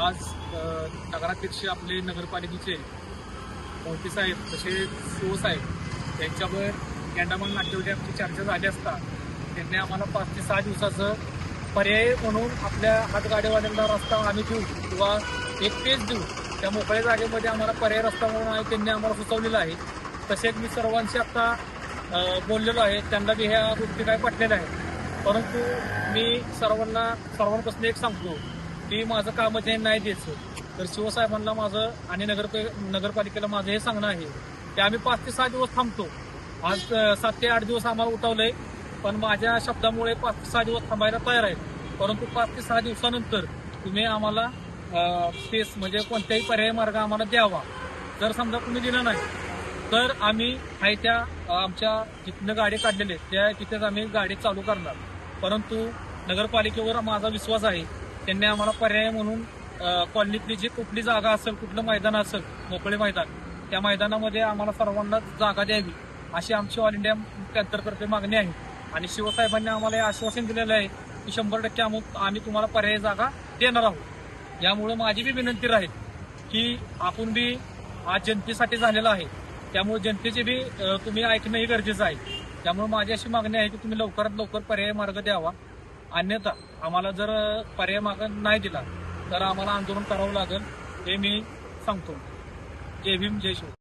आज नगराध्यक्ष आपले नगरपालिकेचे मोठी साहेब तसेच शिव साहेब यांच्यावर गेंडामन नाट्यवली आमची चर्चा झाली असता त्यांनी आम्हाला पाच ते सहा दिवसाचं पर्याय म्हणून आपल्या हातगाड्यावाल्यांना रस्ता आम्ही देऊ किंवा एक पेज देऊ त्या मोकळ्या जागेमध्ये आम्हाला पर्याय रस्ता म्हणून आहे त्यांनी आम्हाला सुचवलेलं आहे. तसेच मी सर्वांशी आता बोललेलो आहे त्यांना बी ह्या गोष्टी काय पटलेल्या आहेत. परंतु मी सर्वांना सर्वांपासून एक सांगतो की माझं काम हे नाही द्यायचं. तर शिवसाहेबांना माझं आणि नगर नगरपालिकेला माझं हे सांगणं आहे की आम्ही पाच ते सहा दिवस थांबतो. आज सात ते आठ दिवस आम्हाला उठवलंय पण माझ्या शब्दामुळे पाच ते सहा दिवस थांबायला तयार आहेत. परंतु पाच ते सहा दिवसानंतर तुम्ही आम्हाला स्पेस म्हणजे कोणत्याही पर्यायी मार्ग आम्हाला द्यावा. जर समजा तुम्ही दिला नाही तर आम्ही आहे त्या आमच्या जिथनं गाडी काढलेले आहेत, त्या तिथेच आम्ही गाडी चालू करणार. परंतु नगरपालिकेवर माझा विश्वास आहे त्यांनी आम्हाला पर्याय म्हणून कॉलनीतली जी कुठली जागा असेल कुठलं मैदान असेल मोकळे मैदान त्या मैदानामध्ये आम्हाला सर्वांना जागा द्यावी अशी आमची ऑल इंडिया पॅन्थरतर्फे मागणी आहे. आणि शिवसाहेबांनी आम्हाला हे आश्वासन दिलेलं आहे की शंभर टक्के आम्ही आम्ही तुम्हाला पर्यायी जागा देणार आहोत. यामुळे माझी बी विनंती राहील की आपण बी आज जनतेसाठी झालेला आहे. त्यामुळे जनतेचे बी तुम्ही ऐकणंही गरजेचं आहे. त्यामुळे माझी अशी मागणी आहे की तुम्ही लवकरात लवकर पर्यायी मार्ग द्यावा. अन्यथा आम्हाला जर पर्याय माग नाही दिला तर आम्हाला आंदोलन करावं लागेल हे मी सांगतो. जय भीम जय शिव.